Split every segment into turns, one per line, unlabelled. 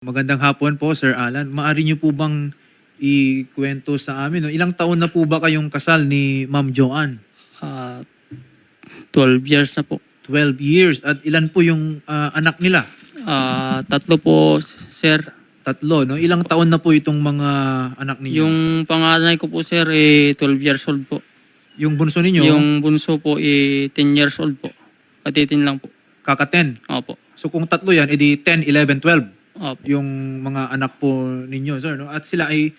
Magandang hapon po, Sir Alan. Maari niyo po bang ikwento sa amin? No? Ilang taon na po ba kayong kasal ni Ma'am Joanne?
Ah, 12 years na po.
12 years. At ilan po yung ah, anak nila?
Ah, tatlo po, sir.
Tatlo, no? Ilang taon na po itong mga anak ninyo?
Yung panganay ko po, sir, eh, 12 years old po.
Yung bunso ninyo,
Yung bunso po, eh, 10 years old po. Katitin lang po.
kaka-10.
Opo.
So kung tatlo yan, edi 10, 11, 12
Opo.
yung mga anak po ninyo, sir. No? At sila ay,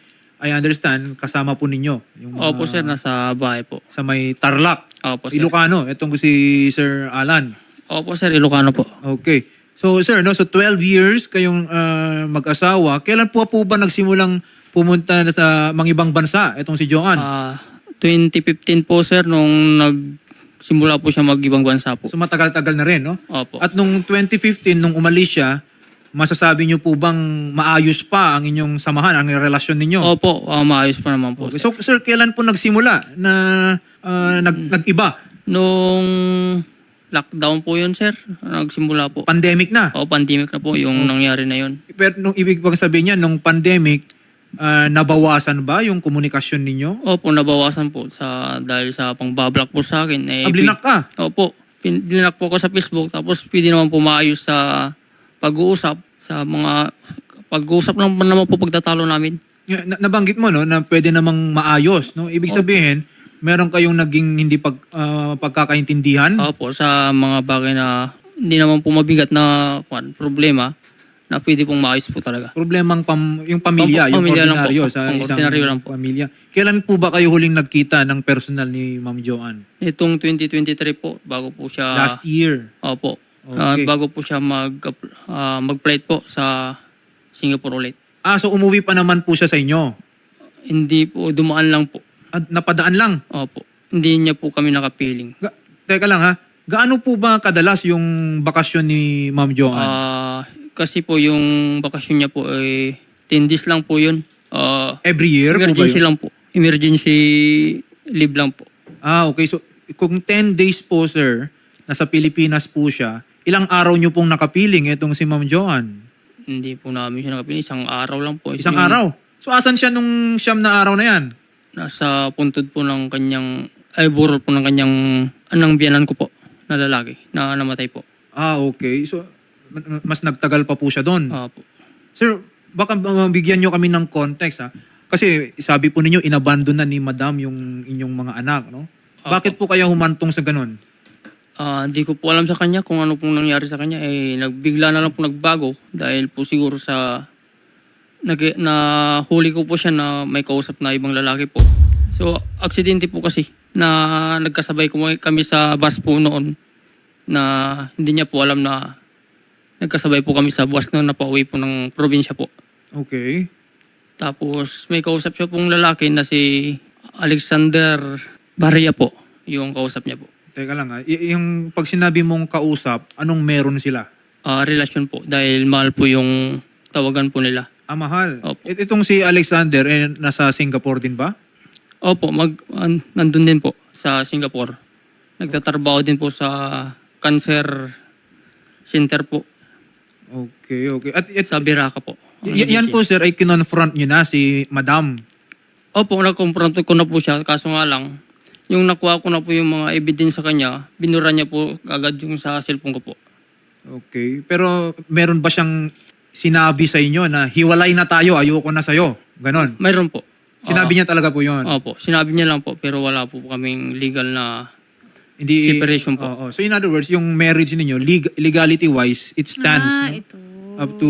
I understand, kasama po ninyo. Yung mga-
Opo, sir, nasa bahay po.
Sa may Tarlac,
Opo, sir.
Ilocano. Itong si Sir Alan.
Opo, sir, Ilocano po.
Okay. So sir, no, so 12 years kayong ah, mag-asawa. Kailan po po ba nagsimulang pumunta na sa mga ibang bansa itong si Joanne?
Ah, 2015 po, sir, nung nagsimula po siya mag-ibang bansa po.
so matagal-tagal na rin, no?
Opo.
At nung 2015 nung umalis siya, masasabi niyo po bang maayos pa ang inyong samahan, ang relasyon ninyo?
Opo, ah, maayos pa naman po,
Okay.
sir.
So sir, kailan po nagsimula na ah, nag nag-iba?
Nung lockdown po yun, sir, nagsimula po.
Pandemic na.
O, pandemic na po yung nangyari na yun.
Pero nung ibig bang sabihin niya nung pandemic ah, nabawasan ba yung komunikasyon ninyo?
Opo, nabawasan po sa dahil sa pangbablock po sa akin. Eh,
Ah, blinak ka.
Opo, pin- blinak po ako sa Facebook tapos pwede naman po maayos sa pag-uusap sa mga pag-uusap lang naman po pagtatalo namin.
Yeah, na- nabanggit mo no na pwede namang maayos no ibig sabihin meron kayong naging hindi pag ah, pagkakaintindihan
Opo, sa mga bagay na hindi naman po mabigat na kwan, problema na pwede pong maayos po talaga.
problemang pam, yung pamilya
Pam-
yung
pamilya lang po.
ordinaryo sa
Pang
isang
ordinaryo lang po.
pamilya kailan po ba kayo huling nagkita ng personal ni Ma'am Joanne
Itong 2023 po, bago po siya...
last year
Opo.
Okay.
bago po siya mag, ah, mag-flight po sa Singapore ulit.
ah so umuwi pa naman po siya sa inyo
Hindi po, dumaan lang po.
at napadaan lang
Opo. Hindi niya po kami nakapiling.
Ga- teka lang ha gaano po ba kadalas yung bakasyon ni Ma'am Joanne
Ah, kasi po yung bakasyon niya po ay 10 days lang po yun. Ah,
every year po ba
emergency
yun?
lang po. Emergency leave lang po.
Ah, okay. So, kung 10 days po, sir, nasa Pilipinas po siya, ilang araw nyo pong nakapiling itong si Ma'am Joanne?
Hindi po namin siya nakapiling. Isang araw lang po.
Isang
Yung
araw. So, asan siya nung siyam na araw na yan?
Nasa puntod po ng kanyang, ay burol po ng kanyang, anang biyanan ko po na lalaki na namatay po.
Ah, okay. So, ma- mas nagtagal pa po siya doon.
Opo.
Sir, baka bigyan nyo kami ng context, ha? Kasi sabi po ninyo, inabandon na ni Madam yung inyong mga anak, no? Bakit po kaya humantong sa ganun?
Ah, di ko po alam sa kanya kung ano pong nangyari sa kanya. Eh, nagbigla na lang po nagbago dahil po siguro sa nag, na huli ko po siya na may kausap na ibang lalaki po. So, aksidente po kasi na nagkasabay ko kami sa bus po noon na hindi niya po alam na nagkasabay po kami sa bus noon na pauwi po ng probinsya po.
Okay.
Tapos may kausap siya pong lalaki na si Alexander Barria po, yung kausap niya po.
Teka lang, ha? Y- yung pag sinabi mong kausap, anong meron sila?
Ah, relasyon po dahil mahal po yung tawagan po nila.
Ah, mahal.
Opo.
It- itong si Alexander, eh, nasa Singapore din ba?
Opo, mag, an- nandun din po sa Singapore. Nagtatrabaho din po sa cancer center po
Okay, okay. At, at
sa Biraca po.
y- yan po, sir, ay kinonfront nyo na si Madam.
Opo, nag-confront ko na po siya. Kaso nga lang, yung nakuha ko na po yung mga evidence sa kanya, binura niya po agad yung sa cellphone ko po.
Okay. Pero meron ba siyang sinabi sa inyo na hiwalay na tayo, ayoko na sa'yo? Ganon.
Mayroon po.
Sinabi niya talaga po yun.
Opo, sinabi niya lang po pero wala po kaming legal na
Hindi,
separation po.
Oo. So in other words, yung marriage ninyo, leg- legality-wise, it stands
Ah,
no?
ito.
up to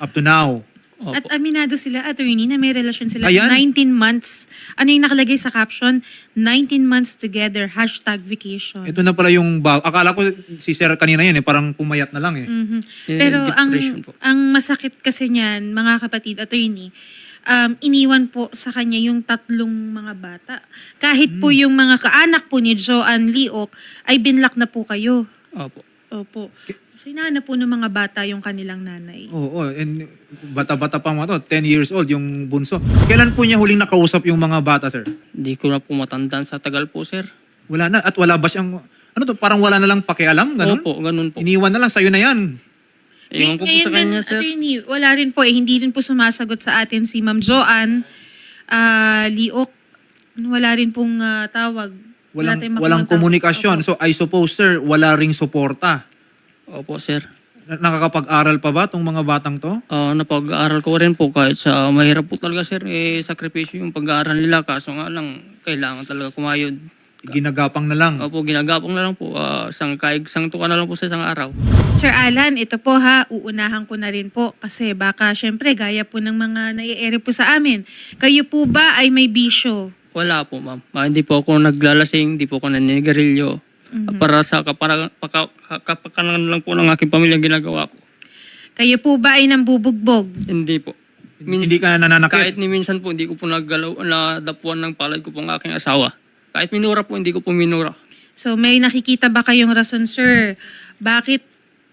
up to now.
Opo.
At aminado sila, attorney, na may relasyon sila.
Ayan.
19 months. Ano yung nakalagay sa caption? 19 months together, hashtag vacation.
Ito na pala yung bag. Akala ko si Sir kanina yan eh, parang pumayat na lang eh.
Mhm.
Eh,
Pero ang,
depression po.
ang masakit kasi niyan, mga kapatid, attorney, um, iniwan po sa kanya yung tatlong mga bata. Kahit po
Hmm.
yung mga kaanak po ni Joanne Liok, ay binlock na po kayo.
Opo.
Opo. So, inahanap po ng mga bata yung kanilang nanay.
Oo, and bata-bata pa mga to, 10 years old yung bunso. Kailan po niya huling nakausap yung mga bata, sir?
Hindi ko na po matandaan sa tagal po, sir.
Wala na. At wala ba siyang, ano to, parang wala na lang pakialam, ganun?
Opo, ganun po.
Iniwan na lang, sa'yo na yan.
Ewan ko po
Ngayon
sa kanya,
din,
sir.
attorney, wala rin po eh, hindi rin po sumasagot sa atin si Ma'am Joanne ah, Liok. Wala rin pong ah, tawag. Wala
Walang,
tayong
walang komunikasyon. So I suppose, sir, wala ring suporta.
Opo, sir.
Na- Nakakapag-aral pa ba tong mga batang to?
Ah, napag-aaral ko rin po kahit sa mahirap po talaga, sir. Eh, sakripisyo yung pag-aaral nila. Kaso nga lang, kailangan talaga kumayod.
Ginagapang na lang.
Opo, ginagapang na lang po. Ah, isang kaig, isang tuka na lang po sa isang araw.
Sir Alan, ito po ha, uunahan ko na rin po kasi baka syempre gaya po ng mga nai-ere po sa amin. Kayo po ba ay may bisyo?
Wala po, ma'am. Ah, hindi po ako naglalasing, hindi po ako naninigarilyo. Ah, Para sa kapara, paka, kapakanan lang po ng aking pamilya ginagawa ko.
Kayo po ba ay nambubugbog?
Hindi po. Min-
Hindi ka nananakit.
kahit ni minsan po, hindi ko po naggalaw, nadapuan ng palad ko po ang aking asawa. Kahit minura po, hindi ko po minura.
So may nakikita ba kayong rason, sir? Bakit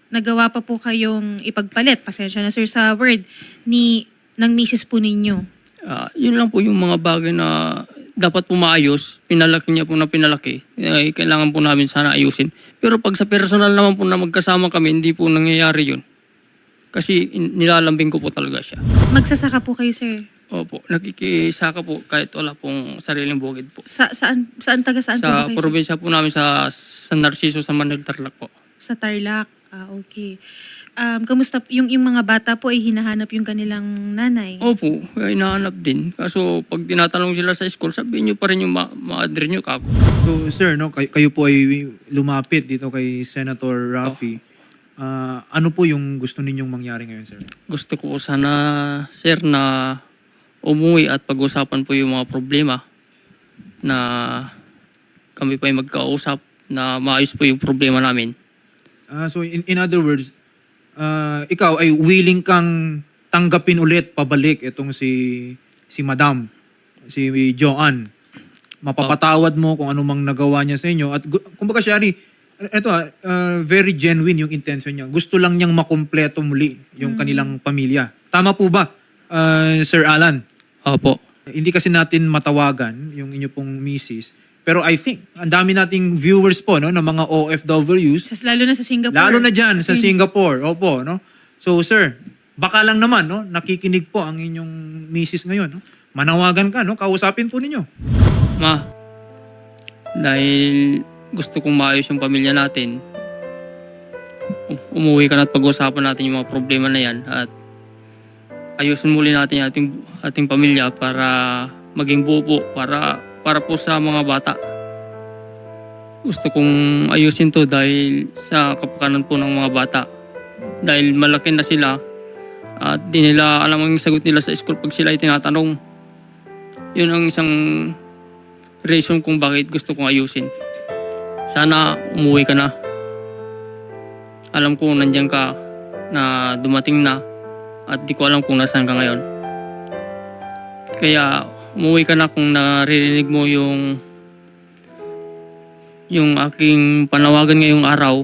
nagawa pa po kayong ipagpalit? Pasensya na sir sa word ni ng misis po ninyo.
Ah, yun lang po yung mga bagay na dapat po maayos. Pinalaki niya po na pinalaki. Eh, kailangan po namin sana ayusin. Pero pag sa personal naman po na magkasama kami, hindi po nangyayari yun. Kasi in- nilalambing ko po talaga siya.
Magsasaka po kayo, sir.
Opo, nakikisaka po kahit wala pong sariling bukid po.
Sa saan saan taga saan po ba
Sa
kayo? sir?
probinsya po namin sa San Narciso sa Manil Tarlac po.
Sa Tarlac. Ah, okay. Um, kamusta yung yung mga bata po ay hinahanap yung kanilang nanay?
Opo, ay hinahanap din. Kaso pag tinatanong sila sa school, sabihin nyo pa rin yung ma- ma-adre nyo kako.
So, sir, no, kay- kayo po ay lumapit dito kay Senator Raffy. Ah, ano po yung gusto ninyong mangyari ngayon, sir?
Gusto ko sana, sir, na umuwi at pag-usapan po yung mga problema na kami pa ay magkausap na maayos po yung problema namin.
Ah, so, in, in other words, ah, ikaw ay willing kang tanggapin ulit pabalik itong si si Madam, si Joanne. Mapapatawad mo kung anumang nagawa niya sa inyo. At gu- kumbaga, Shari, ito ah, ah, very genuine yung intention niya. Gusto lang niyang makumpleto muli yung kanilang pamilya. Tama po ba, ah, Sir Alan?
Opo.
Hindi kasi natin matawagan yung inyo pong misis. Pero I think, ang dami nating viewers po, no, ng mga OFWs,
lalo na sa Singapore.
lalo na dyan sa Singapore. Opo, no? So, sir, baka lang naman, no, nakikinig po ang inyong misis ngayon, no? Manawagan ka, no? Kausapin po ninyo.
Ma, dahil gusto kong maayos yung pamilya natin, u- umuwi ka na at pag-usapan natin yung mga problema na yan at ayusin muli natin yung ating, ating pamilya para maging buo po, para, para po sa mga bata. Gusto kong ayusin to dahil sa kapakanan po ng mga bata. Dahil malaki na sila at di nila alam ang sagot nila sa school pag sila ay tinatanong. Yun ang isang reason kung bakit gusto kong ayusin. Sana umuwi ka na. Alam ko nandiyan ka na dumating na at di ko alam kung nasaan ka ngayon. Kaya umuwi ka na kung naririnig mo yung yung aking panawagan ngayong araw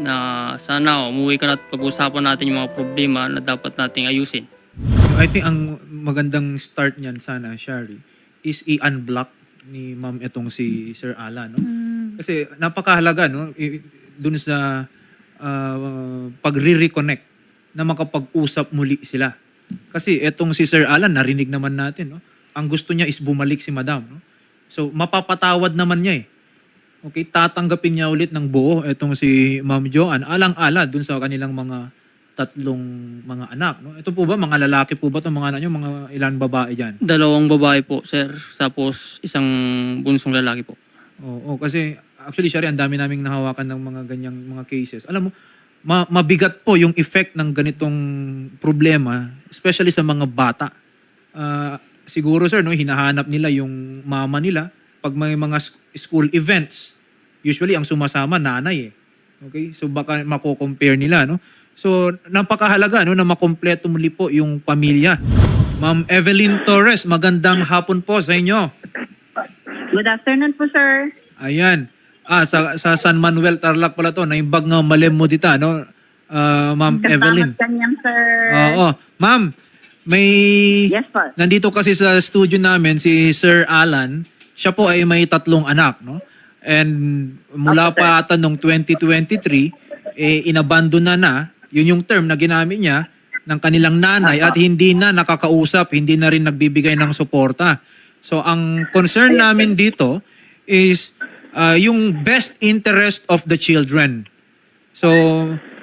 na sana umuwi ka na at pag-usapan natin yung mga problema na dapat nating ayusin.
I think ang magandang start niyan sana, Shari, is i-unblock ni ma'am itong si Sir Alan, no? Kasi napakahalaga, no? I- dun sa ah, pagre-reconnect na makapag-usap muli sila. Kasi etong si Sir Alan, narinig naman natin, no? Ang gusto niya is bumalik si Madam, no? So, mapapatawad naman niya eh. Okay, tatanggapin niya ulit ng buo etong si Ma'am Joanne alang-ala dun sa kanilang mga tatlong mga anak, no? Ito po ba mga lalaki po ba itong mga anak niyo, mga ilan babae diyan?
Dalawang babae po, sir. Tapos isang bunsong lalaki po.
Oo, kasi actually siya rin, ang dami naming nahawakan ng mga ganyang mga cases. Alam mo, ma- mabigat po yung effect ng ganitong problema, especially sa mga bata. Ah, siguro sir, no, hinahanap nila yung mama nila pag may mga sk- school events. Usually ang sumasama nanay eh. Okay? So baka mako-compare nila, no? So napakahalaga no na makompleto muli po yung pamilya. Ma'am Evelyn Torres, magandang hapon po sa inyo.
Good afternoon po, sir.
Ayan. Ah, sa, sa San Manuel Tarlac pala to. Naimbag nga malem mo dita, no? Ah, Ma'am Evelyn.
Kanyang, sir.
Oo. Ma'am, may...
Yes po.
Nandito kasi sa studio namin si Sir Alan. Siya po ay may tatlong anak, no? And mula
sir.
pa ata nung 2023, eh, inabandon na na Yun yung term na ginamit niya ng kanilang nanay at hindi na nakakausap, hindi na rin nagbibigay ng suporta. So ang concern namin dito is uh, yung best interest of the children. So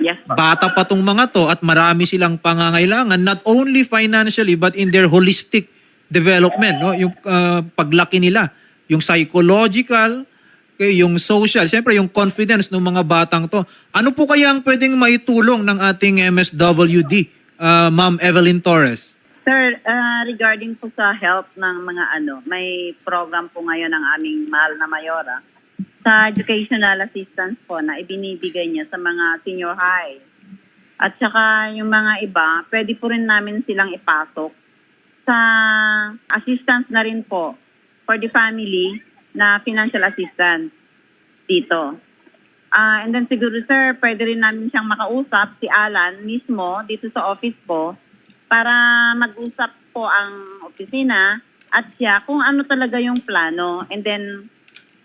Yes.
bata pa tong mga to at marami silang pangangailangan not only financially but in their holistic development no? Yung uh, paglaki nila yung psychological okay, yung social syempre yung confidence ng mga batang to. Ano po kaya ang pwedeng maitulong ng ating MSWD uh, Ma'am Evelyn Torres?
Sir, ah, regarding po sa help ng mga ano, may program po ngayon ng aming mahal na mayora sa educational assistance po na ibinibigay niya sa mga senior high. At saka yung mga iba, pwede po rin namin silang ipasok sa assistance na rin po for the family na financial assistance dito. Ah, and then siguro sir, pwede rin namin siyang makausap si Alan mismo dito sa office po para mag-usap po ang opisina at siya kung ano talaga yung plano and then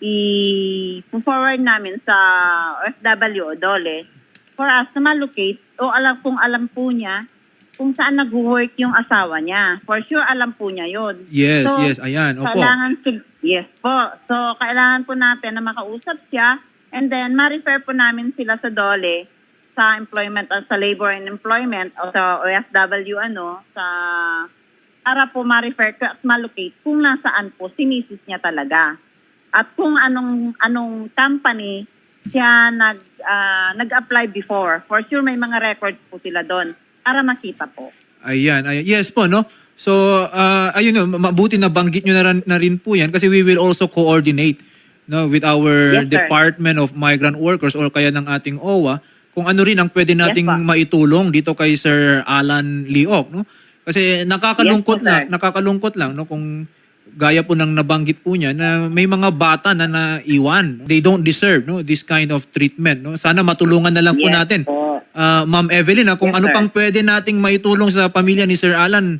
i-forward namin sa OFW o DOLE for us to malocate o alam kung alam po niya kung saan nag-work yung asawa niya. For sure, alam po niya yun.
yes
So,
yes ayan opo
Kailangan, yes po. So, kailangan po natin na makausap siya and then ma-refer po namin sila sa DOLE sa employment o sa labor and employment o sa OFW ano sa para po ma-refer at ma-locate kung nasaan po si Mrs. niya talaga. At kung anong anong company siya nag ah, nag-apply before. For sure may mga records po sila doon para makita po.
Ayan, ayan. Yes po, no? So, uh, ayun, no, mabuti na banggit nyo na, na rin po yan kasi we will also coordinate no, with our
Yes, sir.
Department of Migrant Workers or kaya ng ating OWA kung ano rin ang pwede nating
Yes, po.
maitulong dito kay Sir Alan Liok, no? Kasi nakakalungkot
Yes, po,
lang,
sir.
nakakalungkot lang no kung gaya po ng nabanggit po niya na may mga bata na naiwan. They don't deserve no this kind of treatment, no? Sana matulungan na lang po
Yes
natin.
po.
Ah, Ma'am Evelyn, ah, kung
Yes,
ano
sir.
pang pwede nating maitulong sa pamilya ni Sir Alan,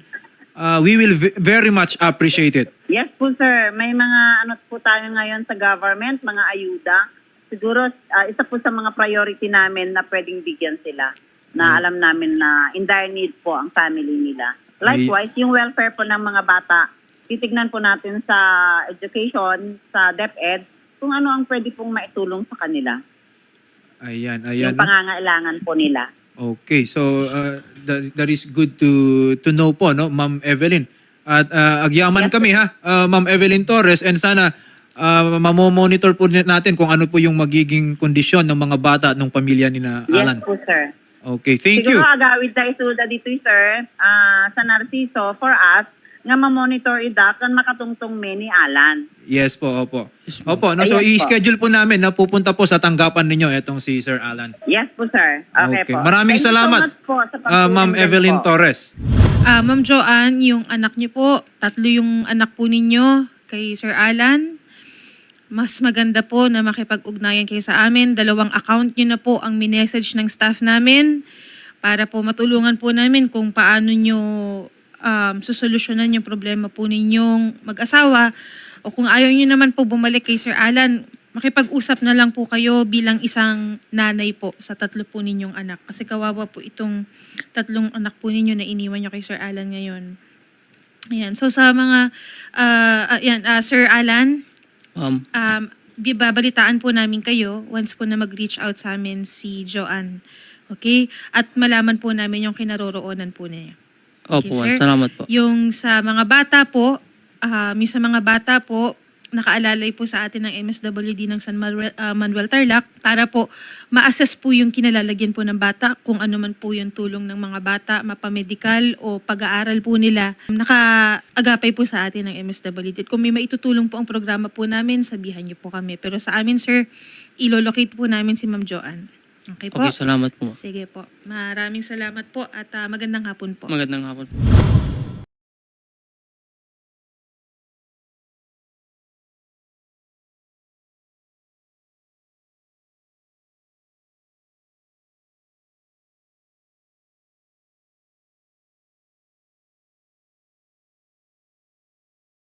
ah, we will ve- very much appreciate it.
Yes po sir, may mga ano po tayo ngayon sa government, mga ayuda. Siguro ah, isa po sa mga priority namin na pwedeng bigyan sila na alam namin na in dire need po ang family nila. Likewise, yung welfare po ng mga bata, titignan po natin sa education, sa DepEd, kung ano ang pwede pong maitulong sa kanila.
Ayan, ayan.
Yung pangangailangan po nila.
Okay, so uh, that, that is good to to know po, no, Ma'am Evelyn. At uh, agyaman
Yes,
kami ha, uh, Ma'am Evelyn Torres and sana uh, mamomonitor po natin kung ano po yung magiging kondisyon ng mga bata at ng pamilya ni na
Yes
Alan.
po sir.
Okay, thank you.
Siguro agawid na isuda dito sir ah, sa Narciso for us nga ma-monitor ida kan makatungtong me ni Alan.
Yes po, opo. Opo, no, so
Ayan po.
i-schedule po namin na pupunta po sa tanggapan ninyo itong si Sir Alan.
Yes po sir. Okay, po.
Maraming
Thank you so
salamat,
much po sa
ah, Ma'am
din
Evelyn
po.
Torres.
Ah, Ma'am Joanne, yung anak niyo po, tatlo yung anak po ninyo kay Sir Alan. Mas maganda po na makipag-ugnayan kayo sa amin. Dalawang account niyo na po ang minessage ng staff namin para po matulungan po namin kung paano nyo um, susolusyonan yung problema po ninyong mag-asawa. O kung ayaw nyo naman po bumalik kay Sir Alan, makipag-usap na lang po kayo bilang isang nanay po sa tatlo po ninyong anak. Kasi kawawa po itong tatlong anak po ninyo na iniwan nyo kay Sir Alan ngayon. Ayan. So sa mga, ah, ayan, ah, Sir Alan,
Um,
um, bibabalitaan po namin kayo once po na mag-reach out sa amin si Joanne. Okay? At malaman po namin yung kinaroroonan po niya.
Opo,
sir.
ma'am. Salamat po.
Yung sa mga bata po, um, yung sa mga bata po, nakaalalay po sa atin ng MSWD ng San Manuel, ah, Manuel Tarlac para po ma-assess po yung kinalalagyan po ng bata, kung ano man po yung tulong ng mga bata, mapamedikal o pag-aaral po nila. Nakaagapay po sa atin ng MSWD. At Kung may maitutulong po ang programa po namin, sabihan niyo po kami. Pero sa amin, sir, ilolocate po namin si Ma'am Joanne. Okay po?
Okay, salamat po.
Sige po. Maraming salamat po at ah, magandang hapon po.
Magandang hapon po.